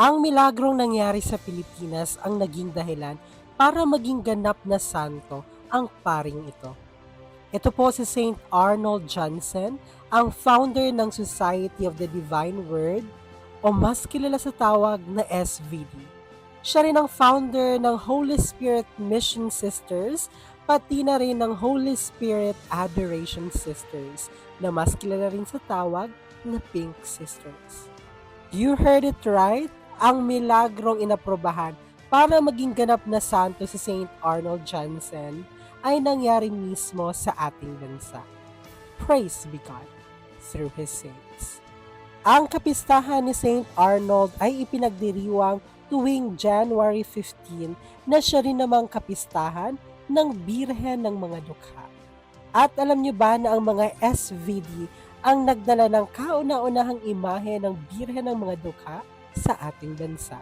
Ang milagrong nangyari sa Pilipinas ang naging dahilan para maging ganap na santo ang paring ito. Ito po si Saint Arnold Johnson, ang founder ng Society of the Divine Word o mas kilala sa tawag na SVD. Siya rin ang founder ng Holy Spirit Mission Sisters, pati na rin ng Holy Spirit Adoration Sisters, na mas kilala rin sa tawag na Pink Sisters. You heard it right, ang milagrong inaprobahan para maging ganap na santo si Saint Arnold Johnson ay nangyari mismo sa ating bansa. Praise be God through His saints. Ang kapistahan ni Saint Arnold ay ipinagdiriwang tuwing January 15 na siya rin namang kapistahan ng Birhen ng mga Dukha. At alam niyo ba na ang mga SVD ang nagdala ng kauna-unahang imahe ng Birhen ng mga Dukha sa ating bansa?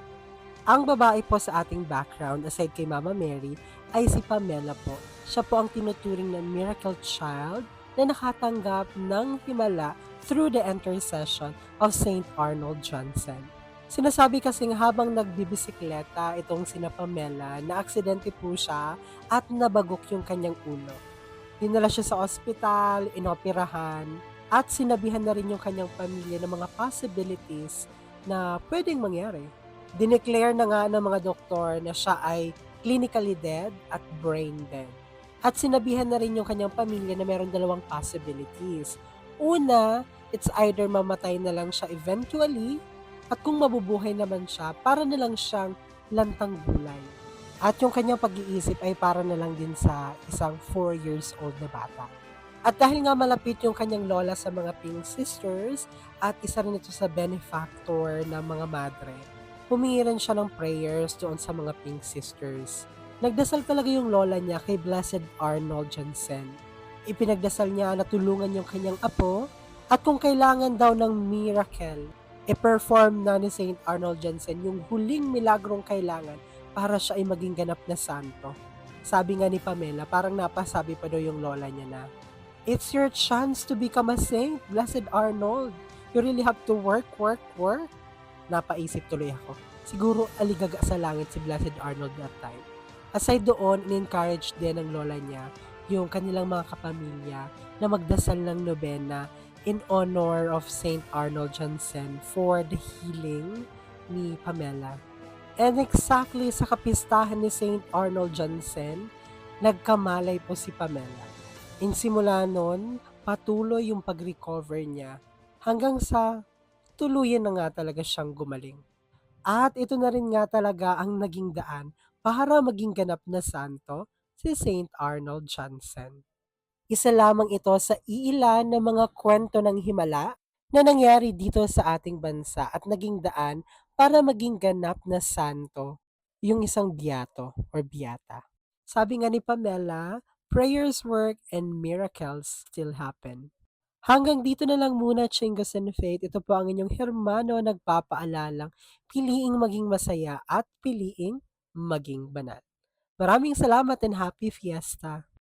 Ang babae po sa ating background, aside kay Mama Mary, ay si Pamela po. Siya po ang tinuturing na miracle child na nakatanggap ng himala through the intercession of Saint Arnold Johnson. Sinasabi kasing habang nagbibisikleta itong sina Pamela na aksidente po siya at nabagok yung kanyang ulo. Dinala siya sa ospital, inoperahan, at sinabihan na rin yung kanyang pamilya ng mga possibilities na pwedeng mangyari. Dineclare na nga ng mga doktor na siya ay clinically dead at brain dead. At sinabihan na rin yung kanyang pamilya na meron dalawang possibilities. Una, it's either mamatay na lang siya eventually at kung mabubuhay naman siya, para na lang siyang lantang gulay. At yung kanyang pag-iisip ay para na lang din sa isang 4 years old na bata. At dahil nga malapit yung kanyang lola sa mga Pink Sisters at isa rin ito sa benefactor ng mga madre, humingi rin siya ng prayers doon sa mga Pink Sisters. Nagdasal talaga yung lola niya kay Blessed Arnold Johnson. Ipinagdasal niya na tulungan yung kanyang apo at kung kailangan daw ng miracle, i-perform na ni St. Arnold Johnson yung huling milagrong kailangan para siya ay maging ganap na santo. Sabi nga ni Pamela, parang napasabi pa daw yung lola niya na, It's your chance to become a saint, Blessed Arnold. You really have to work, work, work. Napaisip tuloy ako. Siguro aligaga sa langit si Blessed Arnold that time. Aside doon, in-encourage din ng lola niya yung kanilang mga kapamilya na magdasal ng nobena in honor of Saint Arnold Johnson for the healing ni Pamela. And exactly sa kapistahan ni Saint Arnold Johnson, nagkamalay po si Pamela. In simula nun, patuloy yung pag-recover niya hanggang sa tuluyan na nga talaga siyang gumaling. At ito na rin nga talaga ang naging daan para maging ganap na santo si Saint Arnold Johnson. Isa lamang ito sa iilan ng mga kwento ng himala na nangyari dito sa ating bansa at naging daan para maging ganap na santo yung isang biyato or biyata. Sabi nga ni Pamela, prayers work and miracles still happen. Hanggang dito na lang muna, Chingos and Faith. Ito po ang inyong Hermano nagpapaalalang piliing maging masaya at piliing maging banal. Maraming salamat and happy fiesta!